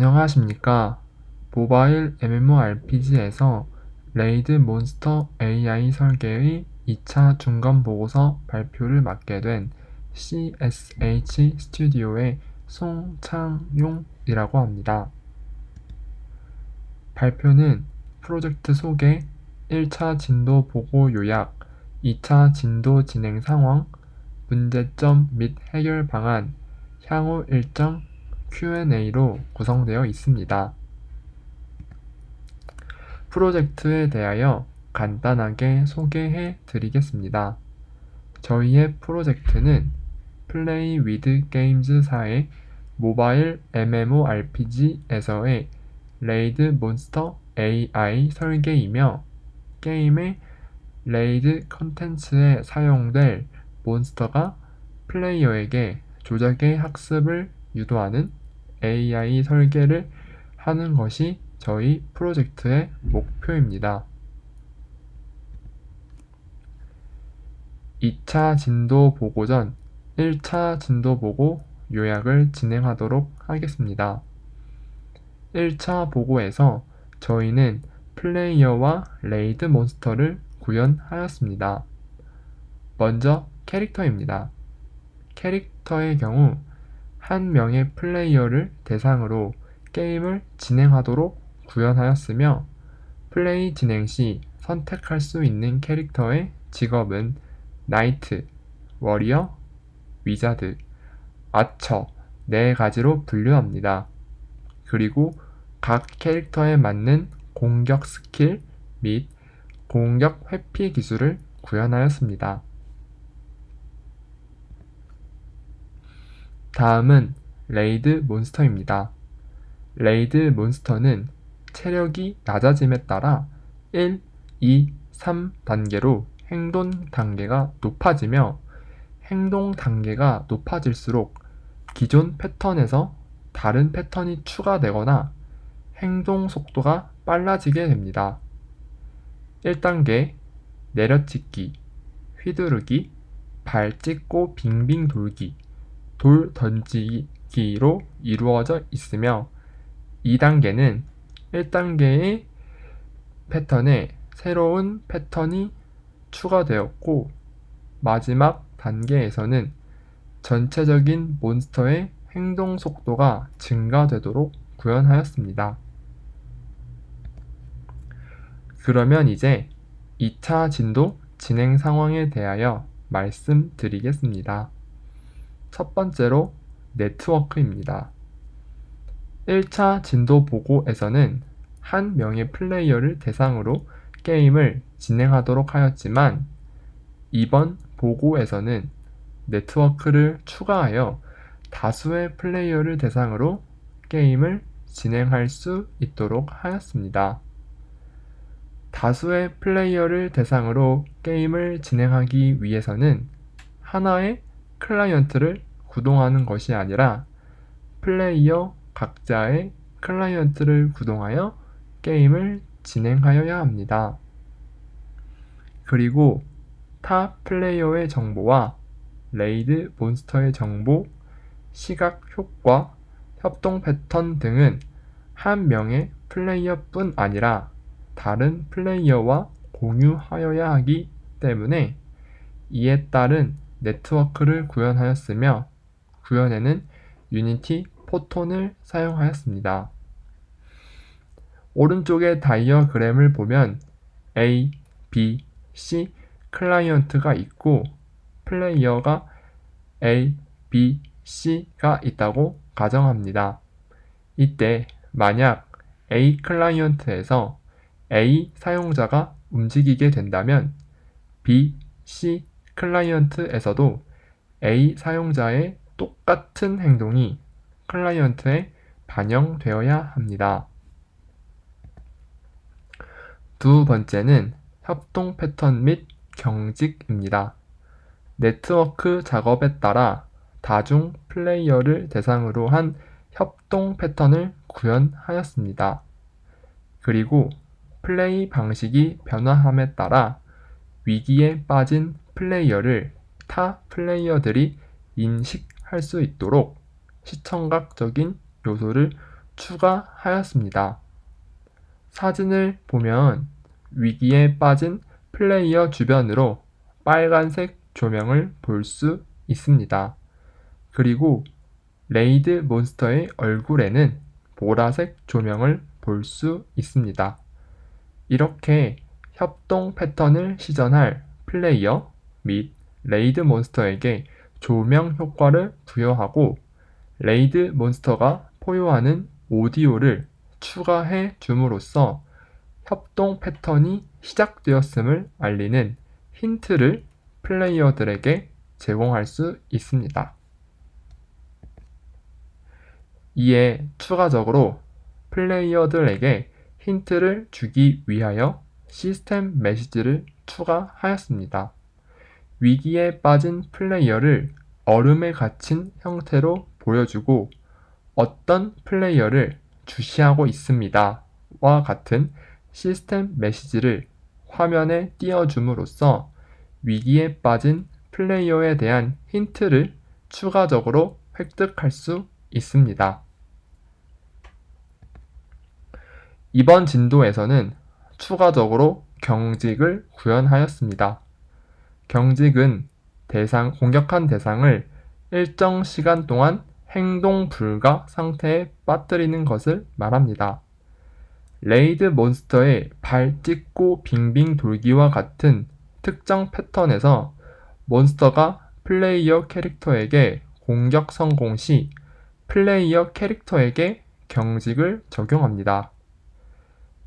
안녕하십니까. 모바일 MMORPG에서 레이드 몬스터 AI 설계의 2차 중간 보고서 발표를 맡게 된 CSH 스튜디오의 송창용이라고 합니다. 발표는 프로젝트 소개, 1차 진도 보고 요약, 2차 진도 진행 상황, 문제점 및 해결 방안, 향후 일정, Q&A로 구성되어 있습니다. 프로젝트에 대하여 간단하게 소개해 드리겠습니다. 저희의 프로젝트는 플레이 위드 게임즈사의 모바일 MMORPG에서의 레이드 몬스터 AI 설계이며 게임의 레이드 컨텐츠에 사용될 몬스터가 플레이어에게 조작의 학습을 유도하는 AI 설계를 하는 것이 저희 프로젝트의 목표입니다. 2차 진도 보고 전 1차 진도 보고 요약을 진행하도록 하겠습니다. 1차 보고에서 저희는 플레이어와 레이드 몬스터를 구현하였습니다. 먼저 캐릭터입니다. 캐릭터의 경우 한 명의 플레이어를 대상으로 게임을 진행하도록 구현하였으며 플레이 진행 시 선택할 수 있는 캐릭터의 직업은 나이트, 워리어, 위자드, 아처 네 가지로 분류합니다. 그리고 각 캐릭터에 맞는 공격 스킬 및 공격 회피 기술을 구현하였습니다. 다음은 레이드 몬스터입니다. 레이드 몬스터는 체력이 낮아짐에 따라 1, 2, 3 단계로 행동 단계가 높아지며 행동 단계가 높아질수록 기존 패턴에서 다른 패턴이 추가되거나 행동 속도가 빨라지게 됩니다. 1단계 내려찍기, 휘두르기, 발 찢고 빙빙 돌기, 돌 던지기로 이루어져 있으며 2단계는 1단계의 패턴에 새로운 패턴이 추가되었고 마지막 단계에서는 전체적인 몬스터의 행동 속도가 증가되도록 구현하였습니다. 그러면 이제 2차 진도 진행 상황에 대하여 말씀드리겠습니다. 첫 번째로 네트워크입니다. 1차 진도 보고에서는 한 명의 플레이어를 대상으로 게임을 진행하도록 하였지만 이번 보고에서는 네트워크를 추가하여 다수의 플레이어를 대상으로 게임을 진행할 수 있도록 하였습니다. 다수의 플레이어를 대상으로 게임을 진행하기 위해서는 하나의 클라이언트를 구동하는 것이 아니라 플레이어 각자의 클라이언트를 구동하여 게임을 진행하여야 합니다. 그리고 타 플레이어의 정보와 레이드 몬스터의 정보, 시각 효과, 협동 패턴 등은 한 명의 플레이어뿐 아니라 다른 플레이어와 공유하여야 하기 때문에 이에 따른 네트워크를 구현하였으며 구현에는 유니티 포톤을 사용하였습니다. 오른쪽의 다이어그램을 보면 A, B, C 클라이언트가 있고 플레이어가 A, B, C가 있다고 가정합니다. 이때 만약 A 클라이언트에서 A 사용자가 움직이게 된다면 B, C 클라이언트에서도 A 사용자의 똑같은 행동이 클라이언트에 반영되어야 합니다. 두 번째는 협동 패턴 및 경직입니다. 네트워크 작업에 따라 다중 플레이어를 대상으로 한 협동 패턴을 구현하였습니다. 그리고 플레이 방식이 변화함에 따라 위기에 빠진 플레이어를 타 플레이어들이 인식할 수 있도록 시청각적인 요소를 추가하였습니다. 사진을 보면 위기에 빠진 플레이어 주변으로 빨간색 조명을 볼 수 있습니다. 그리고 레이드 몬스터의 얼굴에는 보라색 조명을 볼 수 있습니다. 이렇게 협동 패턴을 시전할 플레이어 및 레이드 몬스터에게 조명 효과를 부여하고 레이드 몬스터가 포효하는 오디오를 추가해 줌으로써 협동 패턴이 시작되었음을 알리는 힌트를 플레이어들에게 제공할 수 있습니다. 이에 추가적으로 플레이어들에게 힌트를 주기 위하여 시스템 메시지를 추가하였습니다. 위기에 빠진 플레이어를 얼음에 갇힌 형태로 보여주고 어떤 플레이어를 주시하고 있습니다. 와 같은 시스템 메시지를 화면에 띄워줌으로써 위기에 빠진 플레이어에 대한 힌트를 추가적으로 획득할 수 있습니다. 이번 진도에서는 추가적으로 경직을 구현하였습니다. 경직은 대상, 공격한 대상을 일정 시간 동안 행동 불가 상태에 빠뜨리는 것을 말합니다. 레이드 몬스터의 발 찢고 빙빙 돌기와 같은 특정 패턴에서 몬스터가 플레이어 캐릭터에게 공격 성공 시 플레이어 캐릭터에게 경직을 적용합니다.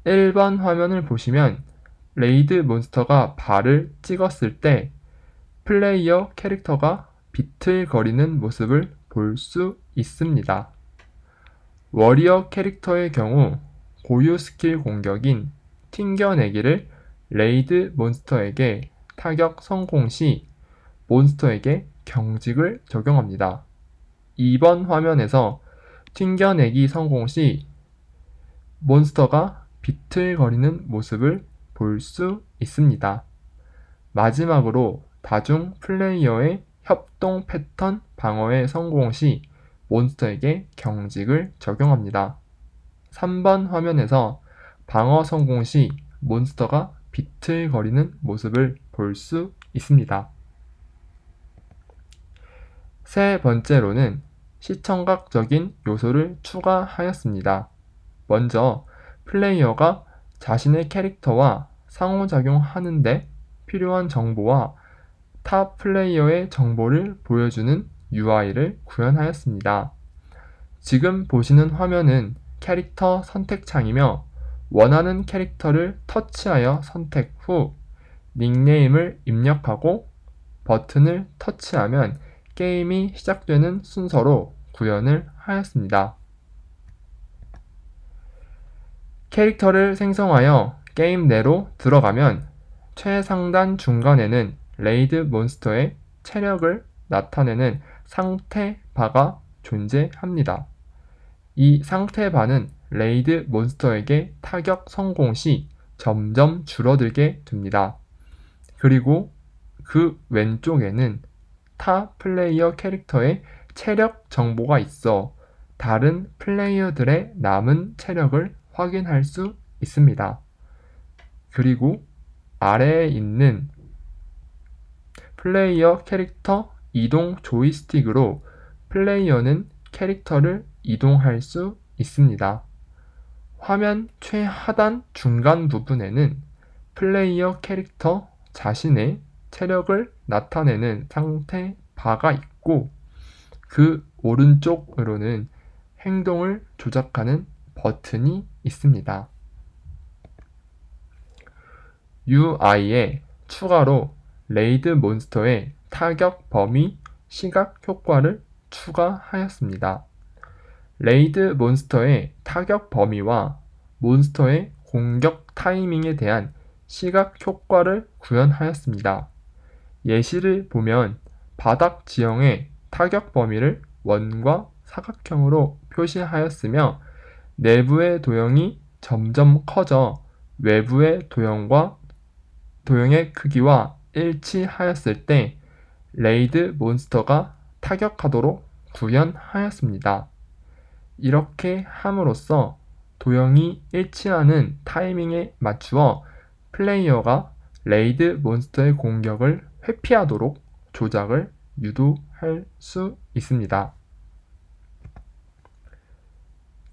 1번 화면을 보시면 레이드 몬스터가 발을 찍었을 때 플레이어 캐릭터가 비틀거리는 모습을 볼 수 있습니다. 워리어 캐릭터의 경우 고유 스킬 공격인 튕겨내기를 레이드 몬스터에게 타격 성공 시 몬스터에게 경직을 적용합니다. 2번 화면에서 튕겨내기 성공 시 몬스터가 비틀거리는 모습을 볼 수 있습니다. 마지막으로 다중 플레이어의 협동 패턴 방어에 성공 시 몬스터에게 경직을 적용합니다. 3번 화면에서 방어 성공 시 몬스터가 비틀거리는 모습을 볼 수 있습니다. 세 번째로는 시청각적인 요소를 추가하였습니다. 먼저 플레이어가 자신의 캐릭터와 상호작용하는데 필요한 정보와 타 플레이어의 정보를 보여주는 UI를 구현하였습니다. 지금 보시는 화면은 캐릭터 선택창이며 원하는 캐릭터를 터치하여 선택 후 닉네임을 입력하고 버튼을 터치하면 게임이 시작되는 순서로 구현을 하였습니다. 캐릭터를 생성하여 게임 내로 들어가면 최상단 중간에는 레이드 몬스터의 체력을 나타내는 상태 바가 존재합니다. 이 상태 바는 레이드 몬스터에게 타격 성공 시 점점 줄어들게 됩니다. 그리고 그 왼쪽에는 타 플레이어 캐릭터의 체력 정보가 있어 다른 플레이어들의 남은 체력을 확인할 수 있습니다. 그리고 아래에 있는 플레이어 캐릭터 이동 조이스틱으로 플레이어는 캐릭터를 이동할 수 있습니다. 화면 최하단 중간 부분에는 플레이어 캐릭터 자신의 체력을 나타내는 상태 바가 있고 그 오른쪽으로는 행동을 조작하는 버튼이 있습니다. UI에 추가로 레이드 몬스터의 타격 범위 시각 효과를 추가하였습니다. 레이드 몬스터의 타격 범위와 몬스터의 공격 타이밍에 대한 시각 효과를 구현하였습니다. 예시를 보면 바닥 지형의 타격 범위를 원과 사각형으로 표시하였으며 내부의 도형이 점점 커져 외부의 도형과 도형의 크기와 일치하였을 때 레이드 몬스터가 타격하도록 구현하였습니다. 이렇게 함으로써 도형이 일치하는 타이밍에 맞추어 플레이어가 레이드 몬스터의 공격을 회피하도록 조작을 유도할 수 있습니다.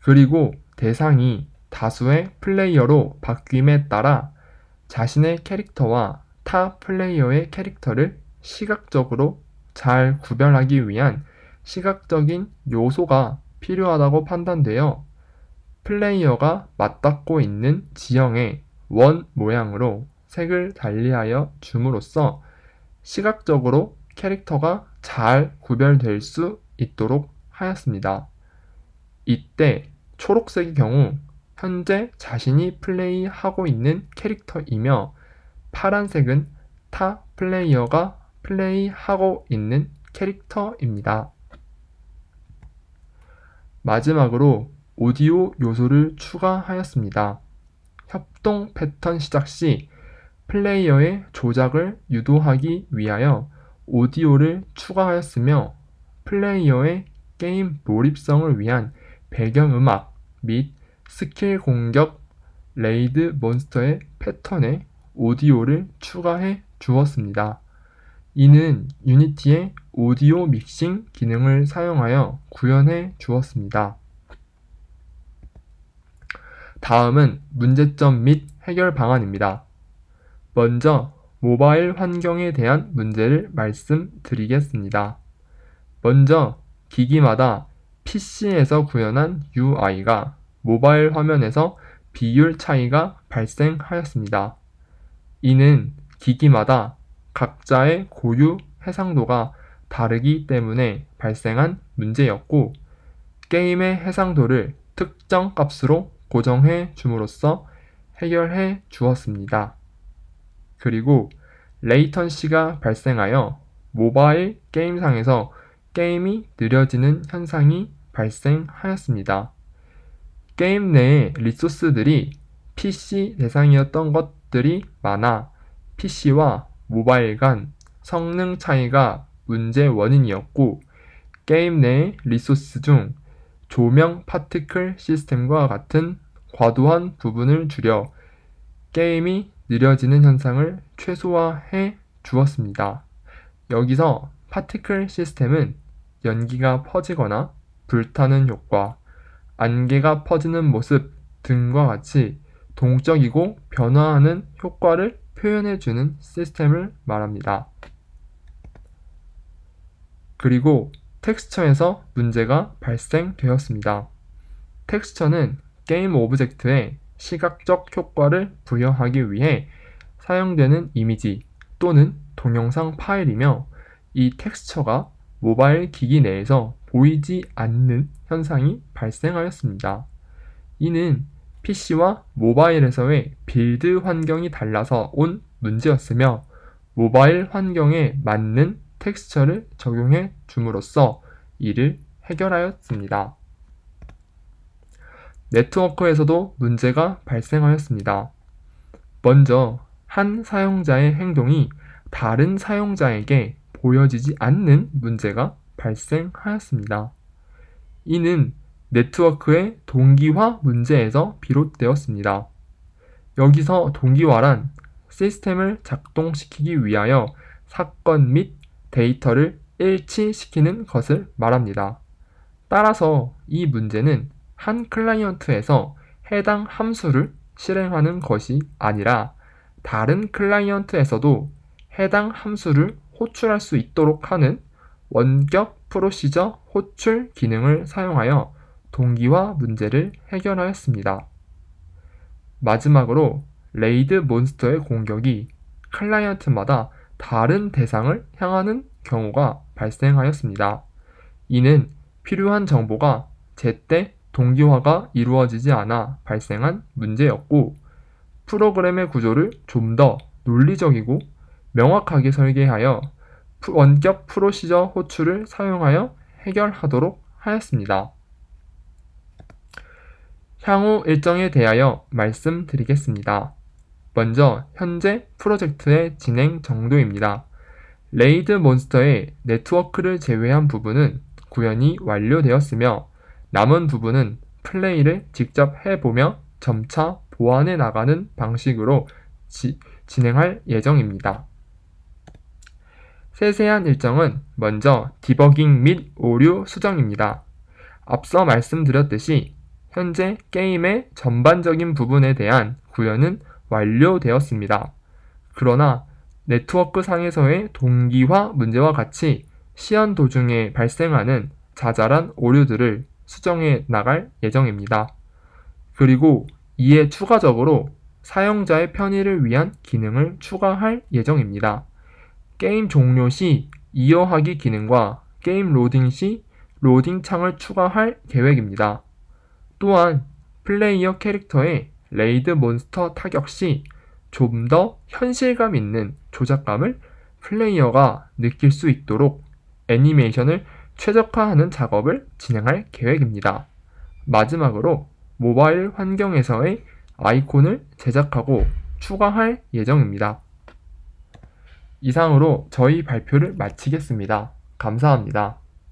그리고 대상이 다수의 플레이어로 바뀜에 따라 자신의 캐릭터와 타 플레이어의 캐릭터를 시각적으로 잘 구별하기 위한 시각적인 요소가 필요하다고 판단되어 플레이어가 맞닿고 있는 지형의 원 모양으로 색을 달리하여 줌으로써 시각적으로 캐릭터가 잘 구별될 수 있도록 하였습니다. 이때 초록색의 경우 현재 자신이 플레이하고 있는 캐릭터이며 파란색은 타 플레이어가 플레이하고 있는 캐릭터입니다. 마지막으로 오디오 요소를 추가하였습니다. 협동 패턴 시작 시 플레이어의 조작을 유도하기 위하여 오디오를 추가하였으며 플레이어의 게임 몰입성을 위한 배경음악 및 스킬 공격 레이드 몬스터의 패턴에 오디오를 추가해 주었습니다. 이는 유니티의 오디오 믹싱 기능을 사용하여 구현해 주었습니다. 다음은 문제점 및 해결 방안입니다. 먼저 모바일 환경에 대한 문제를 말씀드리겠습니다. 먼저 기기마다 PC에서 구현한 UI가 모바일 화면에서 비율 차이가 발생하였습니다. 이는 기기마다 각자의 고유 해상도가 다르기 때문에 발생한 문제였고, 게임의 해상도를 특정 값으로 고정해 줌으로써 해결해 주었습니다. 그리고 레이턴시가 발생하여 모바일 게임상에서 게임이 느려지는 현상이 발생하였습니다. 게임 내의 리소스들이 PC 대상이었던 것들이 많아 PC와 모바일 간 성능 차이가 문제 원인이었고 게임 내 리소스 중 조명 파티클 시스템과 같은 과도한 부분을 줄여 게임이 느려지는 현상을 최소화해 주었습니다. 여기서 파티클 시스템은 연기가 퍼지거나 불타는 효과, 안개가 퍼지는 모습 등과 같이 동적이고 변화하는 효과를 표현해주는 시스템을 말합니다. 그리고 텍스처에서 문제가 발생되었습니다. 텍스처는 게임 오브젝트에 시각적 효과를 부여하기 위해 사용되는 이미지 또는 동영상 파일이며 이 텍스처가 모바일 기기 내에서 보이지 않는 현상이 발생하였습니다. 이는 PC와 모바일에서의 빌드 환경이 달라서 온 문제였으며 모바일 환경에 맞는 텍스처를 적용해 줌으로써 이를 해결하였습니다. 네트워크에서도 문제가 발생하였습니다. 먼저 한 사용자의 행동이 다른 사용자에게 보여지지 않는 문제가 발생하였습니다. 이는 네트워크의 동기화 문제에서 비롯되었습니다. 여기서 동기화란 시스템을 작동시키기 위하여 사건 및 데이터를 일치시키는 것을 말합니다. 따라서 이 문제는 한 클라이언트에서 해당 함수를 실행하는 것이 아니라 다른 클라이언트에서도 해당 함수를 호출할 수 있도록 하는 원격 프로시저 호출 기능을 사용하여 동기화 문제를 해결하였습니다. 마지막으로 레이드 몬스터의 공격이 클라이언트마다 다른 대상을 향하는 경우가 발생하였습니다. 이는 필요한 정보가 제때 동기화가 이루어지지 않아 발생한 문제였고, 프로그램의 구조를 좀 더 논리적이고 명확하게 설계하여 원격 프로시저 호출을 사용하여 해결하도록 하였습니다. 향후 일정에 대하여 말씀드리겠습니다. 먼저 현재 프로젝트의 진행 정도입니다. 레이드 몬스터의 네트워크를 제외한 부분은 구현이 완료되었으며 남은 부분은 플레이를 직접 해보며 점차 보완해 나가는 방식으로 지- 진행할 예정입니다. 세세한 일정은 먼저 디버깅 및 오류 수정입니다. 앞서 말씀드렸듯이 현재 게임의 전반적인 부분에 대한 구현은 완료되었습니다. 그러나 네트워크 상에서의 동기화 문제와 같이 시연 도중에 발생하는 자잘한 오류들을 수정해 나갈 예정입니다. 그리고 이에 추가적으로 사용자의 편의를 위한 기능을 추가할 예정입니다. 게임 종료 시 이어하기 기능과 게임 로딩 시 로딩 창을 추가할 계획입니다. 또한 플레이어 캐릭터의 레이드 몬스터 타격 시 좀 더 현실감 있는 조작감을 플레이어가 느낄 수 있도록 애니메이션을 최적화하는 작업을 진행할 계획입니다. 마지막으로 모바일 환경에서의 아이콘을 제작하고 추가할 예정입니다. 이상으로 저희 발표를 마치겠습니다. 감사합니다.